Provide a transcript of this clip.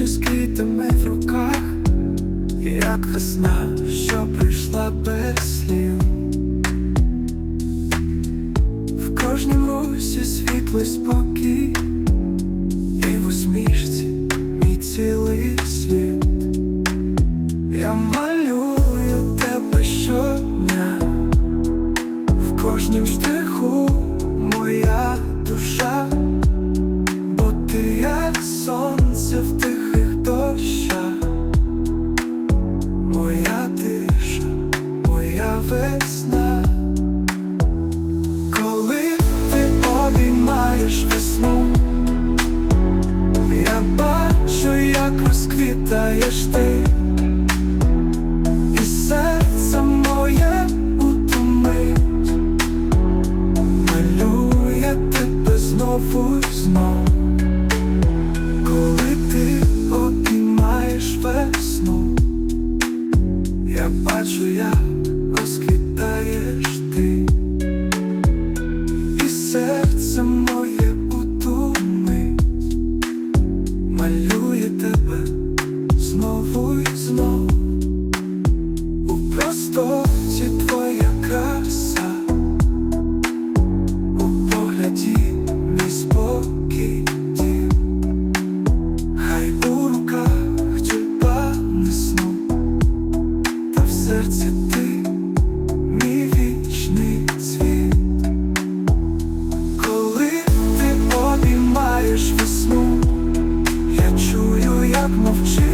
наче з в руках, як весна, що прийшла без слів. В кожній русі світлий спокій, і в усмішці мій цілий світ. Я малюю тебе щодня, в кожнім штриху моя душа. Як розквітаєш ти, і серце моє утомить, малює тебе знову знов. move to